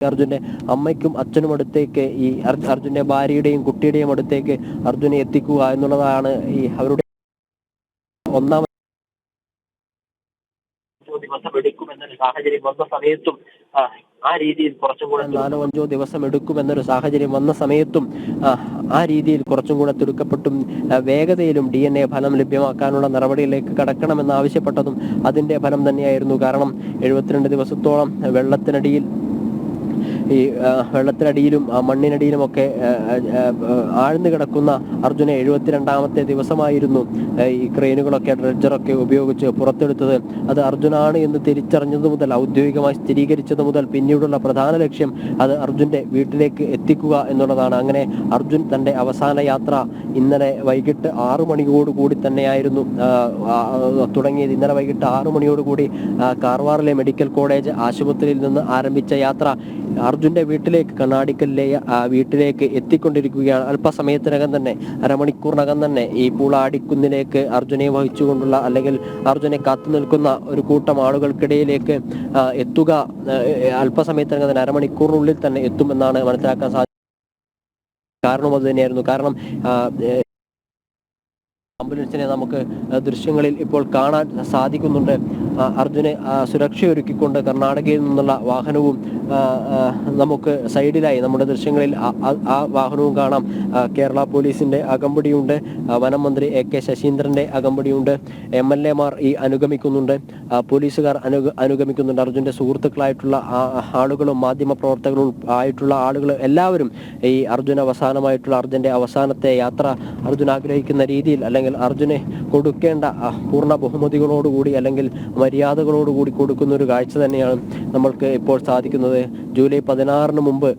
അർജുന്റെ അമ്മയ്ക്കും അച്ഛനും അടുത്തേക്ക് ഈ അർ- അർജുന്റെ ഭാര്യയുടെയും കുട്ടിയുടെയും അടുത്തേക്ക് അർജുനെ എത്തിക്കുക എന്നുള്ളതാണ് ഈ അവരുടെ ഒന്നാം ദിവസം എടുക്കുമെന്നൊരു സാഹചര്യം വന്ന സമയത്തും ആ, രീതിയിൽ കുറച്ചും കൂടെ നാലോ അഞ്ചോ ദിവസം എടുക്കുമെന്നൊരു സാഹചര്യം വന്ന സമയത്തും ആ, രീതിയിൽ കുറച്ചും കൂടെ തിടുക്കപ്പെട്ടും വേഗതയിലും ഡി എൻ എ ഫലം ലഭ്യമാക്കാനുള്ള നടപടിയിലേക്ക് കടക്കണമെന്ന് ആവശ്യപ്പെട്ടതും അതിന്റെ ഫലം തന്നെയായിരുന്നു. കാരണം എഴുപത്തിരണ്ട് ദിവസത്തോളം വെള്ളത്തിനടിയിൽ ഈ വെള്ളത്തിനടിയിലും ആ, മണ്ണിനടിയിലും ഒക്കെ ആ, ആ, ആ, ആഴ്ന്നു കിടക്കുന്ന അർജുനെ എഴുപത്തിരണ്ടാമത്തെ ദിവസമായിരുന്നു ഈ ക്രെയിനുകളൊക്കെ ഡ്രഡ്ജറൊക്കെ ഉപയോഗിച്ച് പുറത്തെടുത്തത്. അത് അർജുനാണ് എന്ന് തിരിച്ചറിഞ്ഞത് മുതൽ ഔദ്യോഗികമായി സ്ഥിരീകരിച്ചത് മുതൽ പിന്നീടുള്ള പ്രധാന ലക്ഷ്യം അത് അർജുന്റെ വീട്ടിലേക്ക് എത്തിക്കുക എന്നുള്ളതാണ്. അങ്ങനെ അർജുൻ തന്റെ അവസാന യാത്ര ഇന്നലെ വൈകിട്ട് ആറു മണിയോട് കൂടി തന്നെയായിരുന്നു തുടങ്ങിയത്. ഇന്നലെ വൈകിട്ട് ആറു മണിയോട് കൂടി കാർവാറിലെ മെഡിക്കൽ കോളേജ് ആശുപത്രിയിൽ നിന്ന് ആരംഭിച്ച യാത്ര അർജുന്റെ വീട്ടിലേക്ക് കണ്ണാടിക്കലിലെ ആ വീട്ടിലേക്ക് എത്തിക്കൊണ്ടിരിക്കുകയാണ്. അല്പസമയത്തിനകം തന്നെ അരമണിക്കൂറിനകം തന്നെ ഈ പൂളാടിക്കുന്നിലേക്ക് അർജുനെ വഹിച്ചുകൊണ്ടുള്ള അല്ലെങ്കിൽ അർജുനെ കാത്തു നിൽക്കുന്ന ഒരു കൂട്ടം ആളുകൾക്കിടയിലേക്ക് എത്തുക അല്പസമയത്തിനകം തന്നെ അരമണിക്കൂറിനുള്ളിൽ തന്നെ എത്തുമെന്നാണ് മനസ്സിലാക്കാൻ സാധിക്കുന്നത്. കാരണം അത് തന്നെയായിരുന്നു. കാരണം ആംബുലൻസിനെ നമുക്ക് ദൃശ്യങ്ങളിൽ ഇപ്പോൾ കാണാൻ സാധിക്കുന്നുണ്ട്. അർജുനെ അർജുന് സുരക്ഷയൊരുക്കിക്കൊണ്ട് കർണാടകയിൽ നിന്നുള്ള വാഹനവും നമുക്ക് സൈഡിലായി നമ്മുടെ ദൃശ്യങ്ങളിൽ ആ- വാഹനവും കാണാം. കേരള പോലീസിന്റെ അകമ്പടിയുണ്ട്. വനം മന്ത്രി എ കെ ശശീന്ദ്രന്റെ അകമ്പടിയുണ്ട്. എം എൽ ഈ അനുഗമിക്കുന്നുണ്ട്. പോലീസുകാർ അനു അനുഗമിക്കുന്നുണ്ട്. അർജുന്റെ സുഹൃത്തുക്കളായിട്ടുള്ള ആളുകളും മാധ്യമ പ്രവർത്തകരും ആയിട്ടുള്ള ആളുകൾ എല്ലാവരും ഈ അർജുൻ അവസാനമായിട്ടുള്ള അർജുന്റെ അവസാനത്തെ യാത്ര അർജുൻ ആഗ്രഹിക്കുന്ന രീതിയിൽ അല്ലെങ്കിൽ അർജുനെ കൊടുക്കേണ്ട പൂർണ ബഹുമതികളോടുകൂടി അല്ലെങ്കിൽ മര്യാദകളോടുകൂടി കൊടുക്കുന്ന ഒരു കാഴ്ച തന്നെയാണ് നമ്മൾക്ക് ഇപ്പോൾ സാധിക്കുന്നത്. ജൂലൈ പതിനാറിന് മുമ്പ്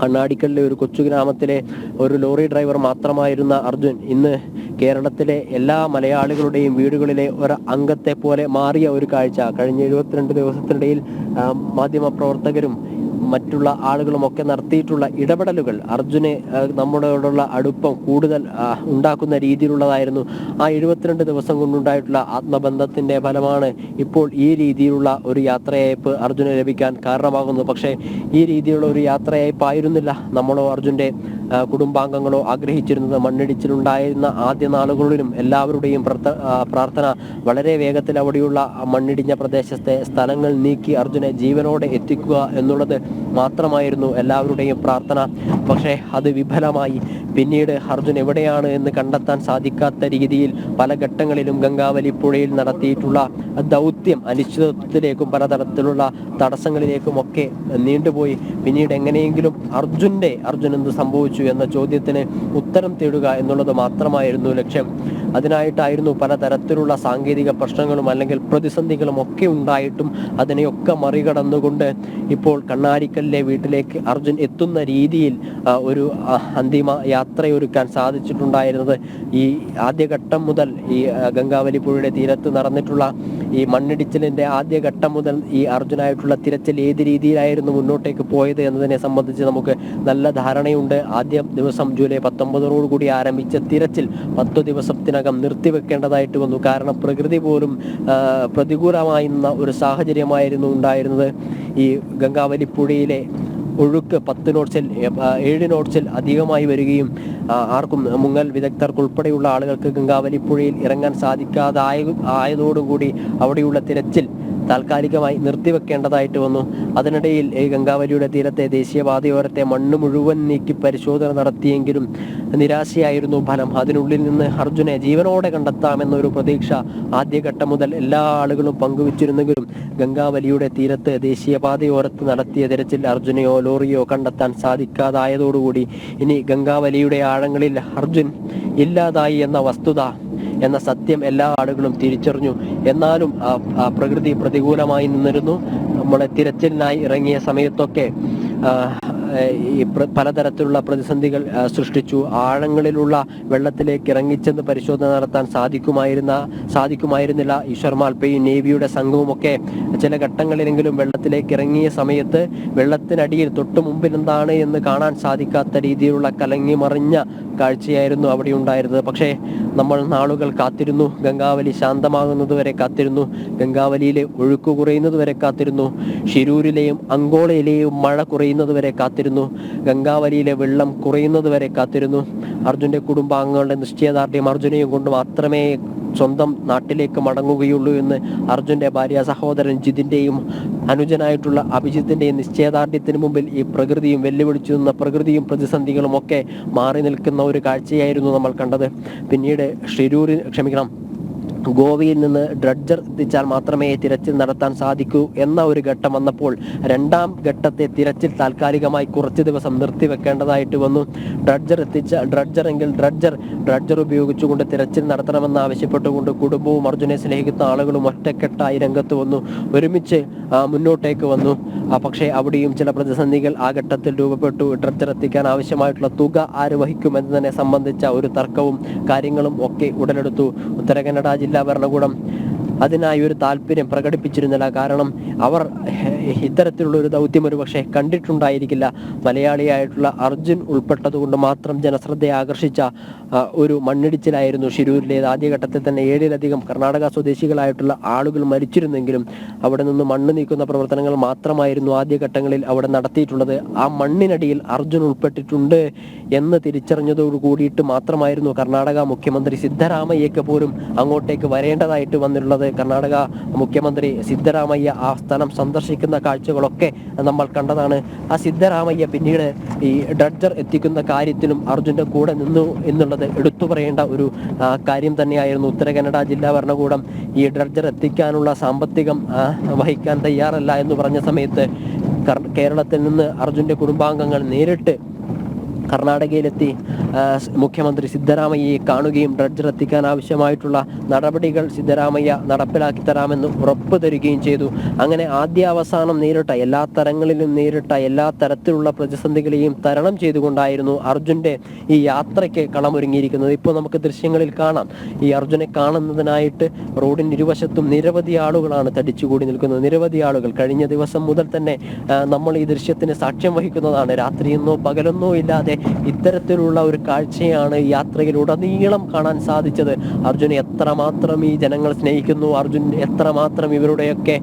കണ്ണാടിക്കലിലെ ഒരു കൊച്ചു ഗ്രാമത്തിലെ ഒരു ലോറി ഡ്രൈവർ മാത്രമായിരുന്ന അർജുൻ ഇന്ന് കേരളത്തിലെ എല്ലാ മലയാളികളുടെയും വീടുകളിലെ ഒരു അംഗത്തെ പോലെ മാറിയ ഒരു കാഴ്ച. കഴിഞ്ഞ എഴുപത്തിരണ്ട് ദിവസത്തിനിടയിൽ മാധ്യമപ്രവർത്തകരും മാധ്യമ പ്രവർത്തകരും മറ്റുള്ള ആളുകളുമൊക്കെ നടത്തിയിട്ടുള്ള ഇടപെടലുകൾ അർജുനെ നമ്മളോടുള്ള അടുപ്പം കൂടുതൽ ഉണ്ടാക്കുന്ന രീതിയിലുള്ളതായിരുന്നു. ആ എഴുപത്തിരണ്ട് ദിവസം കൊണ്ടുണ്ടായിട്ടുള്ള ആത്മബന്ധത്തിന്റെ ഫലമാണ് ഇപ്പോൾ ഈ രീതിയിലുള്ള ഒരു യാത്രയയപ്പ് അർജുന് ലഭിക്കാൻ കാരണമാകുന്നത്. പക്ഷേ ഈ രീതിയിലുള്ള ഒരു യാത്രയയപ്പായിരുന്നില്ല നമ്മളോ അർജുന്റെ ആ, കുടുംബാംഗങ്ങളോ ആഗ്രഹിച്ചിരുന്നത് മണ്ണിടിച്ചിലുണ്ടായിരുന്ന ആദ്യ നാളുകളിലും എല്ലാവരുടെയും പ്രാർത്ഥന വളരെ വേഗത്തിൽ അവിടെയുള്ള മണ്ണിടിഞ്ഞ പ്രദേശത്തെ സ്ഥലങ്ങൾ നീക്കി അർജുനെ ജീവനോടെ എത്തിക്കുക എന്നുള്ളത് മാത്രമായിരുന്നു എല്ലാവരുടെയും പ്രാർത്ഥന. പക്ഷേ അത് വിഫലമായി. പിന്നീട് അർജുൻ എവിടെയാണ് എന്ന് കണ്ടെത്താൻ സാധിക്കാത്ത രീതിയിൽ പല ഘട്ടങ്ങളിലും ഗംഗാവലി പുഴയിൽ നടത്തിയിട്ടുള്ള ദൗത്യം അനിശ്ചിതത്വത്തിലേക്കും പലതരത്തിലുള്ള തടസ്സങ്ങളിലേക്കും ഒക്കെ നീണ്ടുപോയി. പിന്നീട് എങ്ങനെയെങ്കിലും അർജുന്റെ അർജുൻ എന്ത് സംഭവിച്ചു? എന്ന ചോദ്യത്തിന് ഉത്തരം തേടുക എന്നുള്ളത് മാത്രമായിരുന്നു ലക്ഷ്യം. അതിനായിട്ടായിരുന്നു പലതരത്തിലുള്ള സാങ്കേതിക പ്രശ്നങ്ങളും അല്ലെങ്കിൽ പ്രതിസന്ധികളും ഒക്കെ ഉണ്ടായിട്ടും അതിനെയൊക്കെ മറികടന്നുകൊണ്ട് ഇപ്പോൾ കണ്ണാടിക്കലിലെ വീട്ടിലേക്ക് അർജുൻ എത്തുന്ന രീതിയിൽ ഒരു അന്തിമ യാത്രയൊരുക്കാൻ സാധിച്ചിട്ടുണ്ടായിരുന്നത് ഈ ആദ്യഘട്ടം മുതൽ ഈ ഗംഗാവലി പുഴയുടെ തീരത്ത് നടന്നിട്ടുള്ള ഈ മണ്ണിടിച്ചിലിന്റെ ആദ്യഘട്ടം മുതൽ ഈ അർജുനായിട്ടുള്ള തിരച്ചിൽ ഏത് രീതിയിലായിരുന്നു മുന്നോട്ടേക്ക് പോയത് എന്നതിനെ സംബന്ധിച്ച് നമുക്ക് നല്ല ധാരണയുണ്ട്. ആദ്യ ദിവസം ജൂലൈ പത്തൊമ്പതോടുകൂടി ആരംഭിച്ച തിരച്ചിൽ പത്തു ദിവസത്തിനകം നിർത്തിവെക്കേണ്ടതായിട്ട് വന്നു. കാരണം പ്രകൃതി പോലും പ്രതികൂലമായി പ്രതികൂലമായിരുന്ന ഒരു സാഹചര്യമായിരുന്നു ഉണ്ടായിരുന്നത്. ഈ ഗംഗാവലി പുഴയിലെ ഒഴുക്ക് പത്ത് നോട്ട്സിൽ ഏഴ് നോട്ട്സിൽ അധികമായി വരികയും ആർക്കും മുങ്ങൽ വിദഗ്ധർക്കുൾപ്പെടെയുള്ള ആളുകൾക്ക് ഗംഗാവലി പുഴയിൽ ഇറങ്ങാൻ സാധിക്കാതായ ആയതോടുകൂടി അവിടെയുള്ള തിരച്ചിൽ താൽക്കാലികമായി നിർത്തിവെക്കേണ്ടതായിട്ട് വന്നു. അതിനിടയിൽ ഗംഗാവലിയുടെ തീരത്തെ ദേശീയപാതയോരത്തെ മണ്ണ് മുഴുവൻ നീക്കി പരിശോധന നടത്തിയെങ്കിലും നിരാശയായിരുന്നു ഫലം. അതിനുള്ളിൽ നിന്ന് അർജുനെ ജീവനോടെ കണ്ടെത്താമെന്നൊരു പ്രതീക്ഷ ആദ്യഘട്ടം മുതൽ എല്ലാ ആളുകളും പങ്കുവച്ചിരുന്നെങ്കിലും ഗംഗാവലിയുടെ തീരത്ത് ദേശീയപാതയോരത്ത് നടത്തിയ തിരച്ചിൽ അർജുനെയോ ലോറിയോ കണ്ടെത്താൻ സാധിക്കാതായതോടുകൂടി ഇനി ഗംഗാവലിയുടെ ആഴങ്ങളിൽ അർജുൻ ഇല്ലാതായി എന്ന വസ്തുത എന്ന സത്യം എല്ലാ ആളുകളും തിരിച്ചറിഞ്ഞു. എന്നാലും പ്രകൃതി പ്രതികൂലമായി നിന്നിരുന്നു. നമ്മുടെ തിരച്ചിലിനായി ഇറങ്ങിയ സമയത്തൊക്കെ ഈ പലതരത്തിലുള്ള പ്രതിസന്ധികൾ സൃഷ്ടിച്ചു. ആഴങ്ങളിലുള്ള വെള്ളത്തിലേക്ക് ഇറങ്ങിച്ചെന്ന് പരിശോധന നടത്താൻ സാധിക്കുമായിരുന്ന സാധിക്കുമായിരുന്നില്ല ഈശ്വർ മാൽപ്പയും നേവിയുടെ സംഘവുമൊക്കെ. ചില ഘട്ടങ്ങളിലെങ്കിലും വെള്ളത്തിലേക്ക് ഇറങ്ങിയ സമയത്ത് വെള്ളത്തിനടിയിൽ തൊട്ടു മുമ്പിൽ എന്താണ് എന്ന് കാണാൻ സാധിക്കാത്ത രീതിയിലുള്ള കലങ്ങി മറിഞ്ഞ കാഴ്ചയായിരുന്നു അവിടെ ഉണ്ടായിരുന്നത്. പക്ഷേ നമ്മൾ നാളുകൾ കാത്തിരുന്നു. ഗംഗാവലി ശാന്തമാകുന്നതുവരെ കാത്തിരുന്നു. ഗംഗാവലിയിലെ ഒഴുക്ക് കുറയുന്നത് വരെ കാത്തിരുന്നു. ഷിരൂരിലെയും അങ്കോളയിലെയും മഴ കുറയുന്നത് വരെ കാത്തിരുന്നു. ഗംഗാവലിയിലെ വെള്ളം കുറയുന്നത് വരെ കാത്തിരുന്നു. അർജുന്റെ കുടുംബാംഗങ്ങളുടെ നിശ്ചയദാർഢ്യം അർജുനെയും കൊണ്ട് മാത്രമേ സ്വന്തം നാട്ടിലേക്ക് മടങ്ങുകയുള്ളൂ എന്ന് അർജുന്റെ ഭാര്യ സഹോദരൻ ജിതിന്റെയും അനുജനായിട്ടുള്ള അഭിജിത്തിന്റെയും നിശ്ചയദാർഢ്യത്തിന് മുമ്പിൽ ഈ പ്രകൃതിയും വെല്ലുവിളിച്ചു നിന്ന പ്രകൃതിയും പ്രതിസന്ധികളും ഒക്കെ മാറി നിൽക്കുന്ന ഒരു കാഴ്ചയായിരുന്നു നമ്മൾ കണ്ടത്. പിന്നീട് ഷിരൂരിൽ ക്ഷമിക്കണം. ഗോവയിൽ നിന്ന് ഡ്രഡ്ജർ എത്തിച്ചാൽ മാത്രമേ തിരച്ചിൽ നടത്താൻ സാധിക്കൂ എന്ന ഒരു ഘട്ടം വന്നപ്പോൾ രണ്ടാം ഘട്ടത്തെ തിരച്ചിൽ താൽക്കാലികമായി കുറച്ച് ദിവസം നിർത്തിവെക്കേണ്ടതായിട്ട് വന്നു. ഡ്രഡ്ജർ എത്തിച്ച ഡ്രഡ്ജർ എങ്കിൽ ഡ്രഡ്ജർ ഡ്രഡ്ജർ ഉപയോഗിച്ചുകൊണ്ട് തിരച്ചിൽ നടത്തണമെന്ന് ആവശ്യപ്പെട്ടുകൊണ്ട് കുടുംബവും അർജുനെ സ്നേഹിക്കുന്ന ആളുകളും ഒറ്റക്കെട്ടായി രംഗത്ത് വന്നു. ഒരുമിച്ച് മുന്നോട്ടേക്ക് വന്നു. പക്ഷേ അവിടെയും ചില പ്രതിസന്ധികൾ ആ ഘട്ടത്തിൽ രൂപപ്പെട്ടു. ഡ്രഡ്ജർ എത്തിക്കാൻ ആവശ്യമായിട്ടുള്ള തുക ആര് വഹിക്കും എന്നതിനെ സംബന്ധിച്ച ഒരു തർക്കവും കാര്യങ്ങളും ഒക്കെ ഉടലെടുത്തു. ഉത്തര കന്നഡ ജില്ലാ ഭരണകൂടം അതിനായി ഒരു താല്പര്യം പ്രകടിപ്പിച്ചിരുന്നില്ല. കാരണം അവർ ഇത്തരത്തിലുള്ള ഒരു ദൗത്യം ഒരു പക്ഷേ കണ്ടിട്ടുണ്ടായിരിക്കില്ല. മലയാളിയായിട്ടുള്ള അർജുൻ ഉൾപ്പെട്ടതുകൊണ്ട് മാത്രം ജനശ്രദ്ധയെ ആകർഷിച്ച ഒരു മണ്ണിടിച്ചിലായിരുന്നു ഷിരൂരിലേത് ആദ്യഘട്ടത്തിൽ തന്നെ ഏഴിലധികം കർണാടക സ്വദേശികളായിട്ടുള്ള ആളുകൾ മരിച്ചിരുന്നെങ്കിലും അവിടെ നിന്ന് മണ്ണ് നീക്കുന്ന പ്രവർത്തനങ്ങൾ മാത്രമായിരുന്നു ആദ്യഘട്ടങ്ങളിൽ അവിടെ നടത്തിയിട്ടുള്ളത്. ആ മണ്ണിനടിയിൽ അർജുൻ ഉൾപ്പെട്ടിട്ടുണ്ട് എന്ന് തിരിച്ചറിഞ്ഞതോടു കൂടിയിട്ട് മാത്രമായിരുന്നു കർണാടക മുഖ്യമന്ത്രി സിദ്ധരാമയ്യക്ക് പോലും അങ്ങോട്ടേക്ക് വരേണ്ടതായിട്ട് വന്നിട്ടുള്ളത്. കർണാടക മുഖ്യമന്ത്രി സിദ്ധരാമയ്യ ആ സ്ഥലം സന്ദർശിക്കുന്ന കാഴ്ചകളൊക്കെ നമ്മൾ കണ്ടതാണ്. ആ സിദ്ധരാമയ്യ പിന്നീട് ഈ ഡ്രഡ്ജർ എത്തിക്കുന്ന കാര്യത്തിലും അർജുന്റെ കൂടെ നിന്നു എന്നുള്ളത് എടുത്തു പറയേണ്ട ഒരു കാര്യം തന്നെയായിരുന്നു. ഉത്തര കന്നഡ ജില്ലാ ഭരണകൂടം ഈ ഡ്രഡ്ജർ എത്തിക്കാനുള്ള സാമ്പത്തികം വഹിക്കാൻ തയ്യാറല്ല എന്ന് പറഞ്ഞ സമയത്ത് കേരളത്തിൽ നിന്ന് അർജുന്റെ കുടുംബാംഗങ്ങൾ നേരിട്ട് കർണാടകയിലെത്തി. മുഖ്യമന്ത്രി സിദ്ധരാമയ്യയെ കാണുകയും ഡ്രഡ്ജർ എത്തിക്കാൻ ആവശ്യമായിട്ടുള്ള നടപടികൾ സിദ്ധരാമയ്യ നടപ്പിലാക്കി തരാമെന്ന് ഉറപ്പ് തരികയും ചെയ്തു. അങ്ങനെ ആദ്യ അവസാനം നേരിട്ട എല്ലാ തരങ്ങളിലും നേരിട്ട എല്ലാ തരത്തിലുള്ള പ്രതിസന്ധികളെയും തരണം ചെയ്തുകൊണ്ടായിരുന്നു അർജുന്റെ ഈ യാത്രയ്ക്ക് കളമൊരുങ്ങിയിരിക്കുന്നത്. ഇപ്പോൾ നമുക്ക് ദൃശ്യങ്ങളിൽ കാണാം. ഈ അർജുനെ കാണുന്നതിനായിട്ട് റോഡിന് ഇരുവശത്തും നിരവധി ആളുകളാണ് തടിച്ചുകൂടി നിൽക്കുന്നത്. നിരവധി ആളുകൾ കഴിഞ്ഞ ദിവസം മുതൽ തന്നെ നമ്മൾ ഈ ദൃശ്യത്തിന് സാക്ഷ്യം വഹിക്കുന്നതാണ്. രാത്രിയെന്നോ പകലെന്നോ ഇല്ലാതെ ഇത്തരത്തിലുള്ള ഒരു കാഴ്ചയാണ് യാത്രയിലൂടെ യാത്രയിലുടനീളം കാണാൻ സാധിച്ചത്. അർജുൻ എത്രമാത്രം ഈ ജനങ്ങൾ സ്നേഹിക്കുന്നു അർജുൻ എത്രമാത്രം ഇവരുടെയൊക്കെ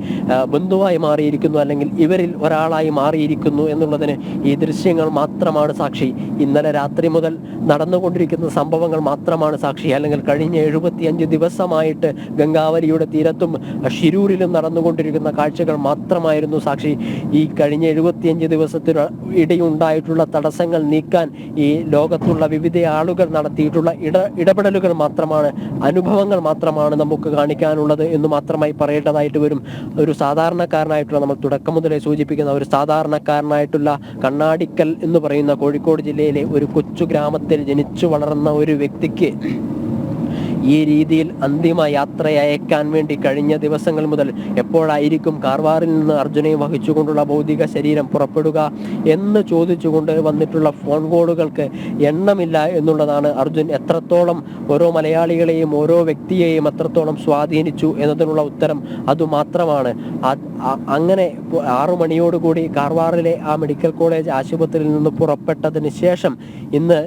ബന്ധുവായി മാറിയിരിക്കുന്നു അല്ലെങ്കിൽ ഇവരിൽ ഒരാളായി മാറിയിരിക്കുന്നു എന്നുള്ളതിന് ഈ ദൃശ്യങ്ങൾ മാത്രമാണ് സാക്ഷി. ഇന്നലെ രാത്രി മുതൽ നടന്നുകൊണ്ടിരിക്കുന്ന സംഭവങ്ങൾ മാത്രമാണ് സാക്ഷി. അല്ലെങ്കിൽ കഴിഞ്ഞ എഴുപത്തിയഞ്ച് ദിവസമായിട്ട് ഗംഗാവലിയുടെ തീരത്തും ഷിരൂരിലും നടന്നുകൊണ്ടിരിക്കുന്ന കാഴ്ചകൾ മാത്രമായിരുന്നു സാക്ഷി. ഈ കഴിഞ്ഞ എഴുപത്തിയഞ്ച് ദിവസത്തിന് ഇടയുണ്ടായിട്ടുള്ള തടസ്സങ്ങൾ നീക്കാൻ ഈ ലോകത്തുള്ള വിവിധ ആളുകൾ നടത്തിയിട്ടുള്ള ഇട ഇടപെടലുകൾ മാത്രമാണ് അനുഭവങ്ങൾ മാത്രമാണ് നമുക്ക് കാണിക്കാനുള്ളത് എന്ന് മാത്രമായി പറയേണ്ടതായിട്ട് വരും. ഒരു സാധാരണക്കാരനായിട്ടുള്ള നമ്മൾ തുടക്കം മുതലേ സൂചിപ്പിക്കുന്ന ഒരു സാധാരണക്കാരനായിട്ടുള്ള കണ്ണാടിക്കൽ എന്ന് പറയുന്ന കോഴിക്കോട് ജില്ലയിലെ ഒരു കൊച്ചു ഗ്രാമത്തിൽ ജനിച്ചു വളർന്ന ഒരു വ്യക്തിക്ക് ഈ രീതിയിൽ അന്തിമ യാത്ര അയക്കാൻ വേണ്ടി കഴിഞ്ഞ ദിവസങ്ങൾ മുതൽ എപ്പോഴായിരിക്കും കാർവാറിൽ നിന്ന് അർജുനെ വഹിച്ചുകൊണ്ടുള്ള ഭൗതിക ശരീരം പുറപ്പെടുക എന്ന് ചോദിച്ചുകൊണ്ട് വന്നിട്ടുള്ള ഫോൺ കോളുകൾക്ക് എണ്ണമില്ല എന്നുള്ളതാണ് അർജുൻ എത്രത്തോളം ഓരോ മലയാളികളെയും ഓരോ വ്യക്തിയെയും അത്രത്തോളം സ്വാധീനിച്ചു എന്നതിനുള്ള ഉത്തരം അതുമാത്രമാണ്. അങ്ങനെ ആറു മണിയോടുകൂടി കാർവാറിലെ ആ മെഡിക്കൽ കോളേജ് ആശുപത്രിയിൽ നിന്ന് പുറപ്പെട്ടതിന് ശേഷം ഇന്ന്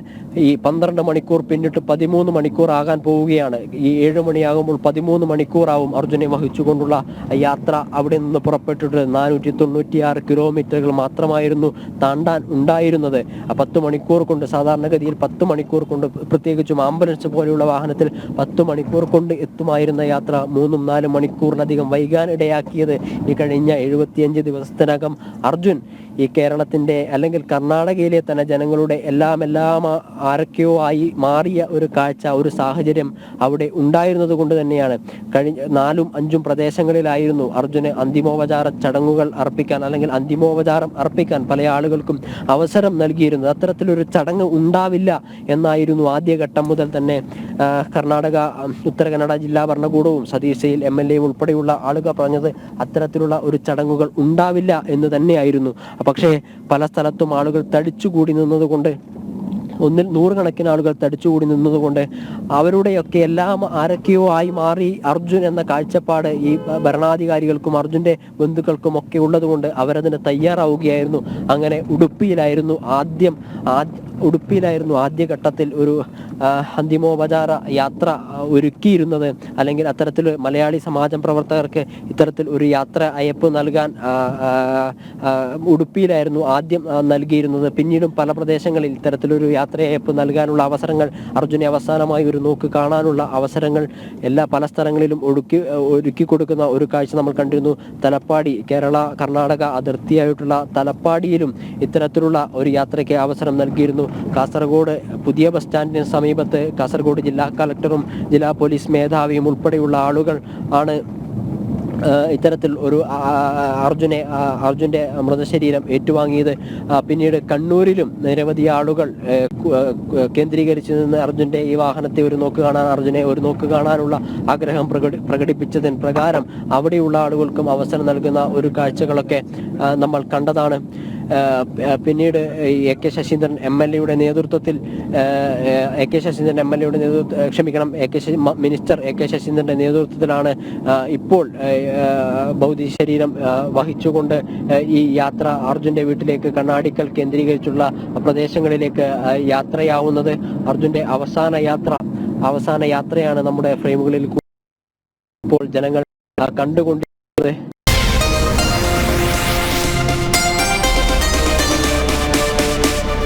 ഈ പന്ത്രണ്ട് മണിക്കൂർ പിന്നിട്ട് പതിമൂന്ന് മണിക്കൂർ ആകാൻ പോവുകയാണ്. ഈ ഏഴ് മണിയാകുമ്പോൾ പതിമൂന്ന് മണിക്കൂറാവും അർജുനെ വഹിച്ചുകൊണ്ടുള്ള യാത്ര അവിടെ നിന്ന് പുറപ്പെട്ടിട്ട് നാനൂറ്റി തൊണ്ണൂറ്റിയാറ് കിലോമീറ്ററുകൾ മാത്രമായിരുന്നു താണ്ടാൻ ഉണ്ടായിരുന്നത്. പത്ത് മണിക്കൂർ കൊണ്ട് സാധാരണഗതിയിൽ പത്ത് മണിക്കൂർ കൊണ്ട് പ്രത്യേകിച്ചും ആംബുലൻസ് പോലെയുള്ള വാഹനത്തിൽ പത്ത് മണിക്കൂർ കൊണ്ട് എത്തുമായിരുന്ന യാത്ര മൂന്നും നാലും മണിക്കൂറിലധികം വൈകാനിടയാക്കിയത് ഈ കഴിഞ്ഞ എഴുപത്തിയഞ്ച് ദിവസത്തിനകം. അർജുൻ ഈ കേരളത്തിന്റെ അല്ലെങ്കിൽ കർണാടകയിലെ തന്നെ ജനങ്ങളുടെ എല്ലാം എല്ലാം ആരൊക്കെയോ ആയി മാറിയ ഒരു കാഴ്ച ഒരു സാഹചര്യം അവിടെ ഉണ്ടായിരുന്നത് കൊണ്ട് തന്നെയാണ്. കഴിഞ്ഞ നാലും അഞ്ചും പ്രദേശങ്ങളിലായിരുന്നു അർജുന് അന്തിമോപചാര ചടങ്ങുകൾ അർപ്പിക്കാൻ അല്ലെങ്കിൽ അന്തിമോപചാരം അർപ്പിക്കാൻ പല ആളുകൾക്കും അവസരം നൽകിയിരുന്നത്. അത്തരത്തിലൊരു ചടങ്ങ് ഉണ്ടാവില്ല എന്നായിരുന്നു ആദ്യഘട്ടം മുതൽ തന്നെ കർണാടക ഉത്തര കന്നഡ ജില്ലാ ഭരണകൂടവും സതീശയിൽ എം എൽ എ ഉൾപ്പെടെയുള്ള ആളുകൾ പറഞ്ഞത് അത്തരത്തിലുള്ള ഒരു ചടങ്ങുകൾ ഉണ്ടാവില്ല എന്ന് തന്നെയായിരുന്നു. പക്ഷേ പല സ്ഥലത്തും ആളുകൾ തടിച്ചുകൂടി നിന്നതുകൊണ്ട് ഒന്നിൽ നൂറുകണക്കിന് ആളുകൾ തടിച്ചുകൂടി നിന്നതുകൊണ്ട് അവരുടെയൊക്കെ എല്ലാം ആരൊക്കെയോ ആയി മാറി. അർജുൻ എന്ന കാഴ്ചപ്പാട് ഈ ഭരണാധികാരികൾക്കും അർജുന്റെ ബന്ധുക്കൾക്കും ഒക്കെ ഉള്ളതുകൊണ്ട് അവരതിന് തയ്യാറാവുകയായിരുന്നു. അങ്ങനെ ഉടുപ്പിയിലായിരുന്നു ആദ്യം ഉടുപ്പിയിലായിരുന്നു ആദ്യഘട്ടത്തിൽ ഒരു അന്തിമോപചാര യാത്ര ഒരുക്കിയിരുന്നത്. അല്ലെങ്കിൽ അത്തരത്തിൽ മലയാളി സമാജം പ്രവർത്തകർക്ക് ഇത്തരത്തിൽ ഒരു യാത്ര അയപ്പ് നൽകാൻ ഉടുപ്പിയിലായിരുന്നു ആദ്യം നൽകിയിരുന്നത്. പിന്നീടും പല പ്രദേശങ്ങളിൽ ഇത്തരത്തിലൊരു യാത്രയയപ്പ് നൽകാനുള്ള അവസരങ്ങൾ അർജുനെ അവസാനമായി ഒരു നോക്ക് കാണാനുള്ള അവസരങ്ങൾ എല്ലാ പല സ്ഥലങ്ങളിലും ഒടുക്കി ഒരുക്കി കൊടുക്കുന്ന ഒരു കാഴ്ച നമ്മൾ കണ്ടിരുന്നു. തലപ്പാടി കേരള കർണാടക അതിർത്തിയായിട്ടുള്ള തലപ്പാടിയിലും ഇത്തരത്തിലുള്ള ഒരു യാത്രയ്ക്ക് അവസരം നൽകിയിരുന്നു. കാസർഗോഡ് പുതിയ ബസ് സ്റ്റാൻഡിന് സമീപത്ത് കാസർഗോഡ് ജില്ലാ കളക്ടറും ജില്ലാ പോലീസ് മേധാവിയും ഉൾപ്പെടെയുള്ള ആളുകൾ ആണ് ഇത്തരത്തിൽ ഒരു അർജുനെ അർജുന്റെ മൃതശരീരം ഏറ്റുവാങ്ങിയത്. പിന്നീട് കണ്ണൂരിലും നിരവധി ആളുകൾ കേന്ദ്രീകരിച്ച് നിന്ന് അർജുന്റെ ഈ വാഹനത്തെ ഒരു നോക്ക് കാണാൻ അർജുനെ ഒരു നോക്ക് കാണാനുള്ള ആഗ്രഹം പ്രകടി പ്രകടിപ്പിച്ചതിന് പ്രകാരം അവിടെയുള്ള ആളുകൾക്കും അവസരം നൽകുന്ന ഒരു കാഴ്ചകളൊക്കെ നമ്മൾ കണ്ടതാണ്. പിന്നീട് A K Saseendran M L എയുടെ നേതൃത്വത്തിൽ A K Saseendran M L എയുടെ നേതൃത്വ ക്ഷമിക്കണം A K minister A K ശശീന്ദ്രന്റെ നേതൃത്വത്തിലാണ് ഇപ്പോൾ ഭൗതിക ശരീരം വഹിച്ചുകൊണ്ട് ഈ യാത്ര അർജുന്റെ വീട്ടിലേക്ക് കണ്ണാടിക്കൽ കേന്ദ്രീകരിച്ചുള്ള പ്രദേശങ്ങളിലേക്ക് യാത്രയാവുന്നത് അർജുന്റെ അവസാന യാത്ര അവസാന യാത്രയാണ് നമ്മുടെ ഫ്രെയിമുകളിൽ ഇപ്പോൾ ജനങ്ങൾ കണ്ടുകൊണ്ടിരിക്കുന്നത്.